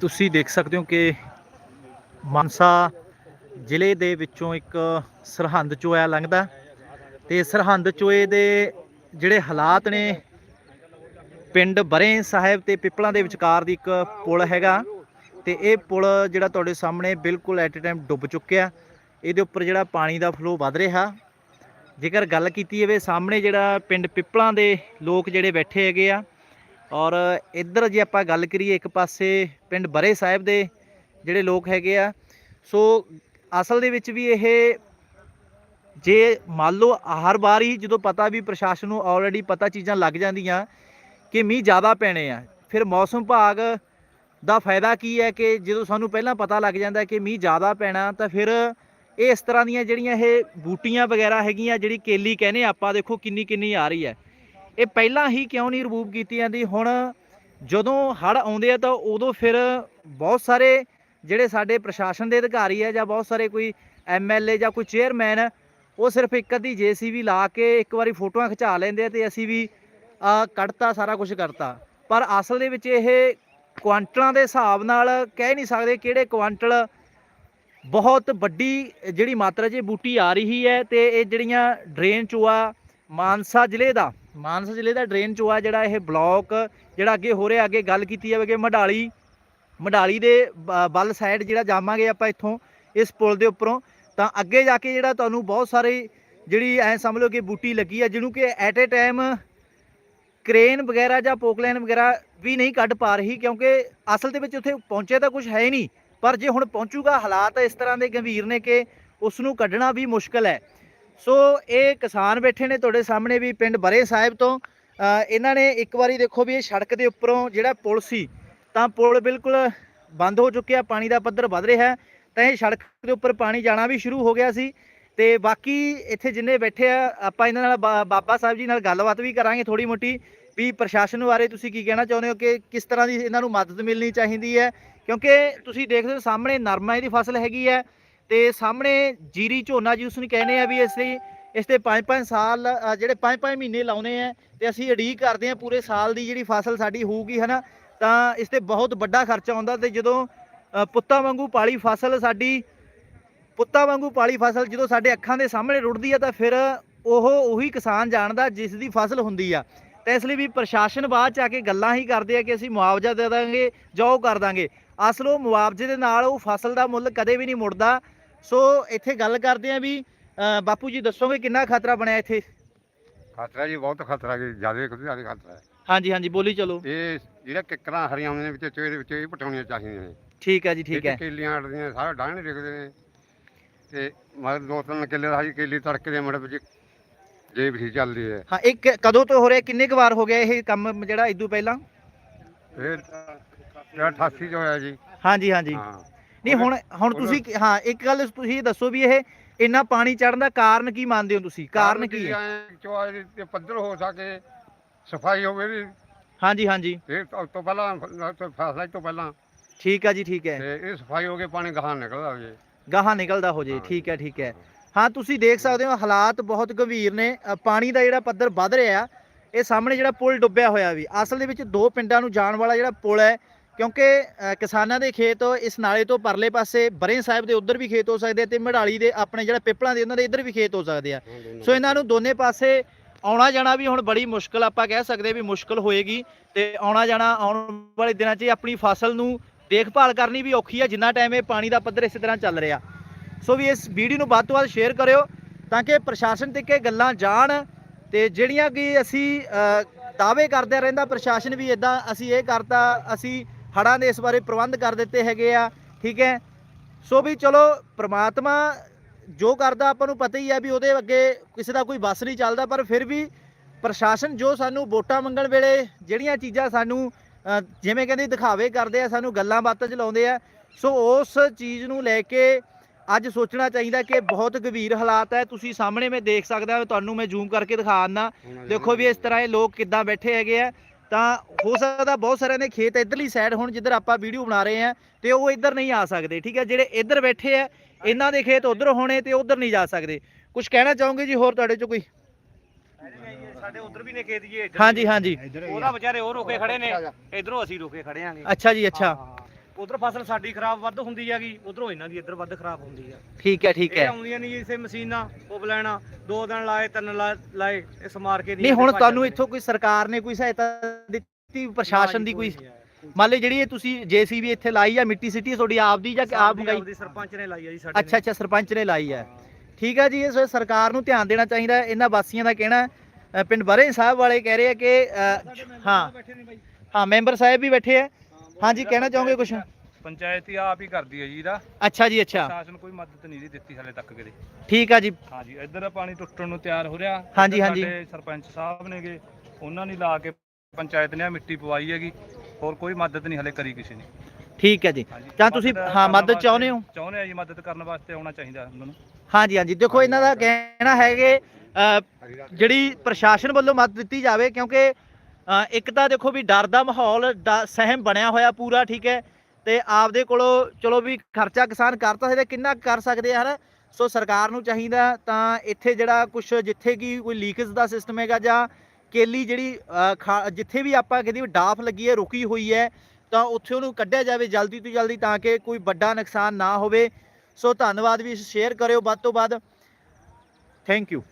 ਤੁਸੀਂ ਦੇਖ ਸਕਦੇ ਹੋ ਕਿ ਮਾਨਸਾ ਜ਼ਿਲ੍ਹੇ ਦੇ ਵਿੱਚੋਂ ਇੱਕ ਸਰਹੰਦ ਚੋਇਆ ਲੰਘਦਾ ਤੇ ਸਰਹੰਦ ਚੋਏ ਦੇ ਜਿਹੜੇ ਹਾਲਾਤ ਨੇ, ਪਿੰਡ ਬਰੇ ਸਾਹਿਬ ਤੇ ਪਿੱਪਲਾਂ ਦੇ ਵਿਚਕਾਰ ਦੀ ਇੱਕ ਪੁਲ ਹੈਗਾ। ਤੇ ਇਹ ਪੁਲ ਜਿਹੜਾ ਤੁਹਾਡੇ ਸਾਹਮਣੇ ਬਿਲਕੁਲ ਐਟ ਟਾਈਮ ਡੁੱਬ ਚੁੱਕਿਆ। ਇਹਦੇ ਉੱਪਰ ਜਿਹੜਾ ਪਾਣੀ ਦਾ ਫਲੋ ਵੱਧ ਰਿਹਾ। ਜੇਕਰ ਗੱਲ ਕੀਤੀ ਜਾਵੇ, ਸਾਹਮਣੇ ਜਿਹੜਾ ਪਿੰਡ ਪਿੱਪਲਾਂ ਦੇ ਲੋਕ ਜਿਹੜੇ ਬੈਠੇ ਹੈਗੇ ਆ, ਔਰ ਇੱਧਰ ਜੇ ਆਪਾਂ ਗੱਲ ਕਰੀਏ, ਇੱਕ ਪਾਸੇ ਪਿੰਡ ਬਰੇ ਸਾਹਿਬ ਦੇ ਜਿਹੜੇ ਲੋਕ ਹੈਗੇ ਆ, ਸੋ ਅਸਲ ਦੇ ਵਿੱਚ ਵੀ ਇਹ ਜੇ ਮੰਨ ਲਓ, ਹਰ ਵਾਰ ਹੀ ਜਦੋਂ ਪਤਾ ਵੀ ਪ੍ਰਸ਼ਾਸਨ ਨੂੰ ਆਲਰੇਡੀ ਪਤਾ ਚੀਜ਼ਾਂ ਲੱਗ ਜਾਂਦੀਆਂ ਕਿ ਮੀਂਹ ਜ਼ਿਆਦਾ ਪੈਣੇ ਆ, ਫਿਰ ਮੌਸਮ ਵਿਭਾਗ ਦਾ ਫਾਇਦਾ ਕੀ ਹੈ ਕਿ ਜਦੋਂ ਸਾਨੂੰ ਪਹਿਲਾਂ ਪਤਾ ਲੱਗ ਜਾਂਦਾ ਕਿ ਮੀਂਹ ਜ਼ਿਆਦਾ ਪੈਣਾ, ਤਾਂ ਫਿਰ ਇਹ ਇਸ ਤਰ੍ਹਾਂ ਦੀਆਂ ਜਿਹੜੀਆਂ ਇਹ ਬੂਟੀਆਂ ਵਗੈਰਾ ਹੈਗੀਆਂ, ਜਿਹੜੀ ਕੇਲੀ ਕਹਿੰਦੇ ਆਪਾਂ, ਦੇਖੋ ਕਿੰਨੀ ਕਿੰਨੀ ਆ ਰਹੀ ਹੈ। ਇਹ ਪਹਿਲਾਂ ਹੀ ਕਿਉਂ ਨਹੀਂ ਰਿਮੂਵ ਕੀਤੀ ਜਾਂਦੀ? ਹੁਣ ਜਦੋਂ ਹੜ ਆਉਂਦੇ ਆ ਤਾਂ ਉਦੋਂ ਫਿਰ ਬਹੁਤ ਸਾਰੇ ਜਿਹੜੇ ਸਾਡੇ ਪ੍ਰਸ਼ਾਸਨ ਦੇ ਅਧਿਕਾਰੀ ਆ ਜਾਂ ਬਹੁਤ ਸਾਰੇ ਕੋਈ ਐਮਐਲਏ ਜਾਂ ਕੋਈ ਚੇਅਰਮੈਨ, ਉਹ ਸਿਰਫ ਇੱਕ ਅੱਧੀ ਜੀਸੀਬੀ ਲਾ ਕੇ ਇੱਕ ਵਾਰੀ ਫੋਟੋਆਂ ਖਿਚਾ ਲੈਂਦੇ ਆ ਤੇ ਅਸੀਂ ਵੀ ਕੱਢਤਾ, ਸਾਰਾ ਕੁਝ ਕਰਤਾ। ਪਰ ਅਸਲ ਦੇ ਵਿੱਚ ਇਹ ਕੁਆਂਟਲਾਂ ਦੇ ਹਿਸਾਬ ਨਾਲ ਕਹਿ ਨਹੀਂ ਸਕਦੇ ਕਿਹੜੇ ਕੁਆਂਟਲ ਬਹੁਤ ਵੱਡੀ ਜਿਹੜੀ ਮਾਤਰਾ 'ਚ ਬੂਟੀ ਆ ਰਹੀ ਹੈ ਤੇ ਇਹ ਜਿਹੜੀਆਂ ਡਰੇਨ ਚੋਆ ਮਾਨਸਾ ਜ਼ਿਲ੍ਹੇ ਦਾ, ਮਾਨਸਾ ਜ਼ਿਲ੍ਹੇ ਦਾ ਡਰੇਨ ਚੋਆ ਜਿਹੜਾ ਇਹ ਬਲਾਕ ਜਿਹੜਾ ਅੱਗੇ ਹੋ ਰਿਹਾ, ਅੱਗੇ ਗੱਲ ਕੀਤੀ ਜਾਵੇ ਕਿ ਮਢਾਲੀ ਮਢਾਲੀ ਦੇ ਬ- ਵੱਲ ਸਾਈਡ ਜਿਹੜਾ ਜਾਵਾਂਗੇ ਆਪਾਂ ਇੱਥੋਂ, ਇਸ ਪੁਲ ਦੇ ਉੱਪਰੋਂ, ਤਾਂ ਅੱਗੇ ਜਾ ਕੇ ਜਿਹੜਾ ਤੁਹਾਨੂੰ ਬਹੁਤ ਸਾਰੇ ਜਿਹੜੀ ਐ ਸਮਝ ਲਓ ਕਿ ਬੂਟੀ ਲੱਗੀ ਆ, ਜਿਹਨੂੰ ਕਿ ਐਟ ਏ ਟਾਈਮ ਕ੍ਰੇਨ ਵਗੈਰਾ ਜਾਂ ਪੋਕਲੈਨ ਵਗੈਰਾ ਵੀ ਨਹੀਂ ਕੱਢ ਪਾ ਰਹੀ ਕਿਉਂਕਿ ਅਸਲ ਦੇ ਵਿੱਚ ਉੱਥੇ ਪਹੁੰਚੇ ਤਾਂ ਕੁਝ ਹੈ ਹੀ ਨਹੀਂ। ਪਰ ਜੇ ਹੁਣ ਪਹੁੰਚੂਗਾ ਹਾਲਾਤ ਇਸ ਤਰ੍ਹਾਂ ਦੇ ਗੰਭੀਰ ਨੇ ਕਿ ਉਸ ਨੂੰ ਕੱਢਣਾ ਵੀ ਮੁਸ਼ਕਲ ਹੈ। ਸੋ ਇਹ ਕਿਸਾਨ ਬੈਠੇ ਨੇ ਤੁਹਾਡੇ ਸਾਹਮਣੇ ਵੀ ਪਿੰਡ ਬਰੇ ਸਾਹਿਬ ਤੋਂ। ਇਹਨਾਂ ਨੇ ਇੱਕ ਵਾਰੀ ਦੇਖੋ ਵੀ ਇਹ ਸੜਕ ਦੇ ਉੱਪਰੋਂ ਜਿਹੜਾ ਪੁਲ ਸੀ, ਤਾਂ ਪੁਲ ਬਿਲਕੁਲ ਬੰਦ ਹੋ ਚੁੱਕਿਆ, ਪਾਣੀ ਦਾ ਪੱਧਰ ਵੱਧ ਰਿਹਾ ਤਾਂ ਇਹ ਸੜਕ ਦੇ ਉੱਪਰ ਪਾਣੀ ਜਾਣਾ ਵੀ ਸ਼ੁਰੂ ਹੋ ਗਿਆ ਸੀ। ਤੇ ਬਾਕੀ ਇੱਥੇ ਜਿੰਨੇ ਬੈਠੇ ਆ, ਆਪਾਂ ਇਹਨਾਂ ਨਾਲ ਬਾ- ਬਾਬਾ ਸਾਹਿਬ ਜੀ ਨਾਲ ਗੱਲਬਾਤ ਵੀ ਕਰਾਂਗੇ ਥੋੜੀ ਮੋਟੀ। ਵੀ ਪ੍ਰਸ਼ਾਸਨ ਬਾਰੇ ਤੁਸੀਂ ਕੀ ਕਹਿਣਾ ਚਾਹੁੰਦੇ ਹੋ ਕਿ ਕਿਸ ਤਰ੍ਹਾਂ ਦੀ ਇਹਨਾਂ ਨੂੰ ਮਦਦ ਮਿਲਣੀ ਚਾਹੀਦੀ ਹੈ? ਕਿਉਂਕਿ ਤੁਸੀਂ ਦੇਖਦੇ ਹੋ ਸਾਹਮਣੇ ਨਰਮਾ ਦੀ ਫਸਲ ਹੈਗੀ ਹੈ ਤੇ ਸਾਹਮਣੇ ਜੀਰੀ ਝੋਨਾ ਜਿਸ ਨੂੰ ਕਹਿੰਦੇ ਆ ਵੀ ਅਸੀਂ ਇਸ ਤੇ 5-5 ਸਾਲ ਜਿਹੜੇ 5-5 ਮਹੀਨੇ ਲਾਉਨੇ ਆ ਤੇ ਅਸੀਂ ਉਡੀਕ ਕਰਦੇ ਆ ਪੂਰੇ ਸਾਲ ਦੀ ਜਿਹੜੀ ਫਸਲ ਸਾਡੀ ਹੋਊਗੀ ਹਨਾ, ਤਾਂ ਇਸ ਤੇ ਬਹੁਤ ਵੱਡਾ ਖਰਚਾ ਆਉਂਦਾ ਤੇ ਜਦੋਂ ਪੁੱਤਾਂ ਵਾਂਗੂ ਪਾਲੀ ਫਸਲ ਸਾਡੀ, ਪੁੱਤਾਂ ਵਾਂਗੂ ਪਾਲੀ ਫਸਲ ਜਦੋਂ ਸਾਡੇ ਅੱਖਾਂ ਦੇ ਸਾਹਮਣੇ ਰੁੜਦੀ ਆ ਤਾਂ ਫਿਰ ਉਹ ਉਹੀ ਕਿਸਾਨ ਜਾਣਦਾ ਜਿਸ ਦੀ ਫਸਲ ਹੁੰਦੀ ਆ। ਤਾਂ ਇਸ ਲਈ ਵੀ ਪ੍ਰਸ਼ਾਸਨ ਬਾਅਦ ਚ ਆ ਕੇ ਗੱਲਾਂ ਹੀ ਕਰਦੇ ਆ ਕਿ ਅਸੀਂ ਮੁਆਵਜ਼ਾ ਦੇ ਦਾਂਗੇ ਜਾਂ ਉਹ ਕਰ ਦਾਂਗੇ। ਅਸਲ ਉਹ ਮੁਆਵਜ਼ੇ ਦੇ ਨਾਲ ਉਹ ਫਸਲ ਦਾ ਮੁੱਲ ਕਦੇ ਵੀ ਨਹੀਂ ਮੁੜਦਾ। ਸੋ ਇੱਥੇ ਗੱਲ ਕਰਦੇ ਆ ਵੀ ਬਾਪੂ ਜੀ ਦੱਸੋਗੇ ਕਿੰਨਾ ਖਤਰਾ ਬਣਿਆ ਇੱਥੇ? ਖਤਰਾ ਜੀ ਬਹੁਤ ਖਤਰਾ ਜੀ ਜ਼ਿਆਦਾ ਕੁਝ ਜ਼ਿਆਦਾ ਖਤਰਾ ਹੈ। ਹਾਂਜੀ ਹਾਂਜੀ ਬੋਲੀ ਚਲੋ। ਇਹ ਜਿਹੜਾ ਕਿੱਕਰਾਂ ਹਰੀਆਂ ਆਉਂਦੀਆਂ ਨੇ ਵਿੱਚ ਇਹਦੇ ਵਿੱਚ ਇਹ ਪਟਾਉਣੀਆਂ ਚਾਹੀਦੀਆਂ ਨੇ। ਠੀਕ ਹੈ ਜੀ ਠੀਕ ਹੈ। ਕੇਲੀਆਂ ਅੜਦੀਆਂ ਸਾਰਾ ਡਾਹਣੇ ਡਿੱਗਦੇ ਨੇ। ਤੇ ਮਗਰ ਦੋ ਤਿੰਨ ਕਿੱਲੇ ਦਾ ਜੀ ਕੇਲੀ ਤੜਕੇ ਦੇ ਮੜ ਵਿੱਚ ਜੇ ਵੀ ਚੱਲਦੀ ਹੈ। ਹਾਂ ਇੱਕ ਕਦੋਂ ਤੋਂ ਹੋ ਰਿਹਾ ਕਿੰਨੇ ਕੁ ਵਾਰ ਹੋ ਗਿਆ ਇਹ ਕੰਮ ਜਿਹੜਾ ਇਦੋਂ ਪਹਿਲਾਂ? ਇਹ 88 ਚ ਹੋਇਆ ਜੀ। ਹਾਂਜੀ ਹਾਂਜੀ। ਹਾਂ। ਨਹੀਂ ਹੁਣ ਹੁਣ ਤੁਸੀਂ ਹਾਂ ਇੱਕ ਗੱਲ ਤੁਸੀਂ ਦੱਸੋ ਵੀ ਇਹ ਇੰਨਾ ਪਾਣੀ ਚੜਨ ਦਾ ਕਾਰਨ ਕੀ ਮੰਨਦੇ ਹੋ ਤੁਸੀਂ? ਕਾਰਨ ਕੀ ਹੈ? ਤੇ ਪੱਧਰ ਹੋ ਸਕੇ ਸਫ਼ਾਈ ਹੋਵੇ ਵੀ। ਹਾਂਜੀ ਹਾਂਜੀ। ਇਹ ਤੋਂ ਤੋਂ ਪਹਿਲਾਂ ਫੈਸਲਾ ਤੋਂ ਪਹਿਲਾਂ। ਠੀਕ ਹੈ ਜੀ ਠੀਕ ਹੈ। ਤੇ ਇਹ ਸਫ਼ਾਈ ਹੋ ਕੇ ਪਾਣੀ ਗਾਹਾਂ ਨਿਕਲਦਾ ਹੋਵੇ। ਗਾਹਾਂ ਨਿਕਲਦਾ ਹੋ ਜੇ। ਹਾਂ। ਠੀਕ ਹੈ ਠੀਕ ਹੈ। ਹਾਂ ਤੁਸੀਂ ਦੇਖ ਸਕਦੇ ਹੋ ਹਾਲਾਤ ਬਹੁਤ ਗੰਭੀਰ ਨੇ। ਪਾਣੀ ਦਾ ਜਿਹੜਾ ਪੱਧਰ ਵੱਧ ਰਿਹਾ ਇਹ ਸਾਹਮਣੇ ਜਿਹੜਾ ਪੁਲ ਡੁੱਬਿਆ ਹੋਇਆ ਵੀ। ਅਸਲ ਦੇ ਵਿੱਚ ਦੋ ਪਿੰਡਾਂ ਨੂੰ ਜਾਣ ਵਾਲਾ ਜਿਹੜਾ ਪੁਲ ਹੈ ਕਿਉਂਕਿ ਕਿਸਾਨਾਂ ਦੇ ਖੇਤ ਇਸ ਨਾਲੇ ਤੋਂ ਪਰਲੇ ਪਾਸੇ ਬਰੇ ਸਾਹਿਬ ਦੇ ਉਧਰ ਵੀ ਖੇਤ ਹੋ ਸਕਦੇ ਆ ਤੇ ਮੜਾਲੀ ਦੇ ਆਪਣੇ ਜਿਹੜਾ ਪਿੱਪਲਾਂ ਦੇ ਉਹਨਾਂ ਦੇ ਇੱਧਰ ਵੀ ਖੇਤ ਹੋ ਸਕਦੇ ਆ। ਸੋ ਇਹਨਾਂ ਨੂੰ ਦੋਨੇ ਪਾਸੇ ਆਉਣਾ ਜਾਣਾ ਵੀ ਹੁਣ ਬੜੀ ਮੁਸ਼ਕਲ ਆਪਾਂ ਕਹਿ ਸਕਦੇ ਵੀ ਮੁਸ਼ਕਲ ਹੋਏਗੀ ਤੇ ਆਉਣਾ ਜਾਣਾ ਆਉਣ ਵਾਲੇ ਦਿਨਾਂ 'ਚ ਆਪਣੀ ਫਸਲ ਨੂੰ ਦੇਖਭਾਲ ਕਰਨੀ ਵੀ ਔਖੀ ਆ ਜਿੰਨਾ ਟਾਈਮ ਇਹ ਪਾਣੀ ਦਾ ਪੱਧਰ ਇਸੇ ਤਰ੍ਹਾਂ ਚੱਲ ਰਿਹਾ। ਸੋ ਵੀ ਇਸ ਵੀਡੀਓ ਨੂੰ ਵੱਧ ਤੋਂ ਵੱਧ ਸ਼ੇਅਰ ਕਰਿਓ ਤਾਂ ਕਿ ਪ੍ਰਸ਼ਾਸਨ ਤੱਕ ਇਹ ਗੱਲਾਂ ਜਾਣ ਤੇ ਜਿਹੜੀਆਂ ਕਿ ਅਸੀਂ ਦਾਅਵੇ ਕਰਦੇ ਰਹਿੰਦਾ ਪ੍ਰਸ਼ਾਸਨ ਵੀ ਇਦਾਂ ਅਸੀਂ ਇਹ ਕਰਤਾ ਅਸੀਂ ਹੜਾਂ ਦੇ ਇਸ ਬਾਰੇ ਪ੍ਰਬੰਧ ਕਰ ਦਿੱਤੇ ਹੈਗੇ ਆ ਠੀਕ ਹੈ? ਸੋ ਵੀ ਚਲੋ ਪ੍ਰਮਾਤਮਾ ਜੋ ਕਰਦਾ ਆਪਾਂ ਨੂੰ ਪਤਾ ਹੀ ਆ ਵੀ ਉਹਦੇ ਅੱਗੇ ਕਿਸੇ ਦਾ ਕੋਈ ਬਸ ਨਹੀਂ ਚੱਲਦਾ ਪਰ ਫਿਰ ਵੀ ਪ੍ਰਸ਼ਾਸਨ ਜੋ ਸਾਨੂੰ ਵੋਟਾਂ ਮੰਗਣ ਵੇਲੇ ਜਿਹੜੀਆਂ ਚੀਜ਼ਾਂ ਸਾਨੂੰ ਜਿਵੇਂ ਕਹਿੰਦੇ ਦਿਖਾਵੇ ਕਰਦੇ ਆ ਸਾਨੂੰ ਗੱਲਾਂ ਬਾਤਾਂ ਚ ਲਾਉਂਦੇ ਆ ਸੋ ਉਸ ਚੀਜ਼ ਨੂੰ ਲੈ ਕੇ ਅੱਜ ਸੋਚਣਾ ਚਾਹੀਦਾ ਕਿ ਬਹੁਤ ਗੰਭੀਰ ਹਾਲਾਤ ਹੈ। ਤੁਸੀਂ ਸਾਹਮਣੇ ਮੈਂ ਦੇਖ ਸਕਦਾ ਤੁਹਾਨੂੰ ਮੈਂ ਜ਼ੂਮ ਕਰਕੇ ਦਿਖਾ ਦਿੰਦਾ। ਦੇਖੋ ਵੀ ਇਸ ਤਰ੍ਹਾਂ ਇਹ ਲੋਕ ਕਿੱਦਾਂ ਬੈਠੇ ਹੈਗੇ ਆ। ਤਾਂ ਹੋ ਸਕਦਾ ਬਹੁਤ ਸਾਰਿਆਂ ਦੇ ਖੇਤ ਇਧਰਲੀ ਸਾਈਡ ਹੁਣ ਜਿੱਧਰ ਆਪਾਂ ਵੀਡੀਓ ਬਣਾ ਰਹੇ ਆ ਤੇ ਉਹ ਇੱਧਰ ਨਹੀਂ ਆ ਸਕਦੇ ਠੀਕ ਹੈ? ਜਿਹੜੇ ਇੱਧਰ ਬੈਠੇ ਆ ਇਹਨਾਂ ਦੇ ਖੇਤ ਉਧਰ ਹੋਣੇ ਤੇ ਉਧਰ ਨਹੀਂ ਜਾ ਸਕਦੇ। ਕੁਝ ਕਹਿਣਾ ਚਾਹੋਗੇ ਜੀ ਹੋਰ ਤੁਹਾਡੇ ਚੋਂ ਕੋਈ? ਸਾਡੇ ਉਧਰ ਵੀ ਨੇ ਖੇਤ ਜੀ ਹਾਂਜੀ ਹਾਂਜੀ। ਉਹਦਾ ਵਿਚਾਰੇ ਉਹ ਰੁਕੇ ਖੜੇ ਨੇ ਇਧਰੋਂ ਅਸੀਂ ਰੁਕੇ ਖੜੇ ਆਂਗੇ। ਅੱਛਾ ਜੀ ਅੱਛਾ। ਉਧਰ ਫਸਲ ਸਾਡੀ ਖਰਾਬ ਵੱਧ ਹੁੰਦੀ ਹੈਗੀ ਉਧਰੋਂ ਇਹਨਾਂ ਦੀ ਇੱਧਰ ਵੱਧ ਖਰਾਬ ਹੁੰਦੀ ਆ। ਠੀਕ ਹੈ ਠੀਕ ਇਹ ਹੈ। ਆਉਂਦੀਆਂ ਨਹੀਂ ਇਸੇ ਮਸ਼ੀਨਾਂ ਉਹ ਬਲੈਣਾ ਦੋ ਦਿਨ ਲਾਏ ਤਿੰਨ ਲਾ- ਲਾਏ ਇਹ ਸਮਾਰ ਕੇ ਨਹੀਂ ਹੁਣ ਤੁਹਾਨੂੰ ਇੱਥੋਂ ਕੋਈ ਸਰਕਾਰ ਨੇ ਕੋਈ ਸਹਾਇਤਾ ਦਿੱਤੀ ਪ੍ਰਸ਼ਾਸਨ ਦੀ ਕੋਈ ਮੰਨ ਲਓ ਜਿਹੜੀ ਇਹ ਤੁਸੀਂ ਜੀਸੀਬੀ ਇੱਥੇ ਲਾਈ ਆ ਮਿੱਟੀ ਸਿੱਟੀ ਤੁਹਾਡੀ ਆਪ ਦੀ ਜਾਂ ਕਿ ਆਪ ਮੰਗਾਈ? ਦੀ ਸਰਪੰਚ ਨੇ ਲਾਈ ਆ ਜੀ ਸਾਡੇ ਅੱਛਾ ਅੱਛਾ ਸਰਪੰਚ ਨੇ ਲਾਈ ਹੈ ਠੀਕ ਹੈ ਜੀ ਇਸ ਸਰਕਾਰ ਨੂੰ ਧਿਆਨ ਦੇਣਾ ਚਾਹੀਦਾ ਹੈ। ਇਹਨਾਂ ਵਾਸੀਆਂ ਦਾ ਕਹਿਣਾ ਹੈ, ਅ, ਪਿੰਡ ਬਰੇ ਸਾਹਿਬ ਵਾਲੇ ਕਹਿ ਰਹੇ ਆ ਕਿ ਅ, ਹਾਂ। ਹਾਂ ਮੈਂਬਰ ਸਾਹਿਬ ਵੀ ਬੈਠੇ ਆ। ਹਾਂਜੀ ਕਹਿਣਾ ਚਾਹੋਗੇ ਕੁਝ ਪੰਚਾਇਤ ਹੀ ਆਪ ਹੀ ਕਰਦੀ ਹੈ ਜੀ ਇਹਦਾ। ਅੱਛਾ ਜੀ ਅੱਛਾ। ਸ਼ਾਸਨ ਕੋਈ ਮਦਦ ਨਹੀਂ ਜੀ ਦਿੱਤੀ ਹਾਲੇ ਤੱਕ ਕਿਤੇ ਠੀਕ ਆ ਜੀ। ਹਾਂਜੀ ਇੱਧਰ ਪਾਣੀ ਟੁੱਟਣ ਨੂੰ ਤਿਆਰ ਹੋ ਰਿਹਾ। ਹਾਂਜੀ, ਹਾਂਜੀ। ਸਾਡੇ ਸਰਪੰਚ ਸਾਹਿਬ ਨੇਗੇ ਉਹਨਾਂ ਨੇ ਲਾ ਕੇ ਪੰਚਾਇਤ ਨੇ ਆਹ ਮਿੱਟੀ ਪਵਾਈ ਹੈਗੀ। ਹੋਰ ਕੋਈ ਮਦਦ ਨਹੀਂ ਹਲੇ ਕਰੀ ਕਿਸੇ ਨੇ। ਠੀਕ ਹੈ ਜੀ। ਹਾਂਜੀ ਤਾਂ ਤੁਸੀਂ ਮਦਦ ਹਾਂ ਕਰਨ ਮਦਦ ਵਾਸਤੇ- ਚਾਹੁੰਦੇ ਹੋ? ਚਾਹੁੰਦੇ ਆ ਜੀ ਮਦਦ ਕਰਨ ਵਾਸਤੇ ਆਉਣਾ ਚਾਹੀਦਾ ਉਹਨਾਂ ਨੂੰ। ਹਾਂਜੀ ਹਾਂਜੀ। ਦੇਖੋ ਇਹਨਾਂ ਦਾ ਕਹਿਣਾ ਹੈ ਕਿ ਅ, ਜਿਹੜੀ ਪ੍ਰਸ਼ਾਸਨ ਵੱਲੋਂ ਮਦਦ ਦਿੱਤੀ ਜਾਵੇ ਕਿਉਂਕਿ ਇੱਕ ਤਾਂ ਦੇਖੋ ਵੀ ਡਰ ਦਾ ਮਾਹੌਲ, ਡ- ਸਹਿਮ ਬਣਿਆ ਹੋਇਆ ਪੂਰਾ, ਠੀਕ ਹੈ। ਤੇ ਆਪਦੇ ਕੋਲੋਂ ਚਲੋ ਵੀ ਖਰਚਾ ਕਿਸਾਨ ਕਰਤਾ ਹੈ ਤੇ ਕਿੰਨਾ ਕੁ ਕਰ ਸਕਦੇ ਆ, ਹਨ? ਸੋ ਸਰਕਾਰ ਨੂੰ ਚਾਹੀਦਾ ਤਾਂ ਇੱਥੇ ਜਿਹੜਾ ਕੁਝ ਜਿੱਥੇ ਕੀ ਕੋਈ ਲੀਕੇਜ ਦਾ ਸਿਸਟਮ ਹੈਗਾ ਜਾਂ ਕੇਲੀ ਜਿਹੜੀ ਖਾ- ਜਿੱਥੇ ਵੀ ਆਪਾਂ ਕਹਿੰਦੇ ਡਾਫ ਲੱਗੀ ਹੈ, ਰੁਕੀ ਹੋਈ ਹੈ, ਤਾਂ ਉੱਥੇ ਉਹਨੂੰ ਕੱਢਿਆ ਜਾਵੇ ਜਲਦੀ ਤੋਂ ਜਲਦੀ ਤਾਂ ਕਿ ਕੋਈ ਵੱਡਾ ਨੁਕਸਾਨ ਨਾ ਹੋਵੇ। ਸੋ ਧੰਨਵਾਦ ਵੀ ਸ਼ੇਅਰ ਕਰਿਓ ਵੱਧ ਤੋਂ ਵੱਧ। Thank you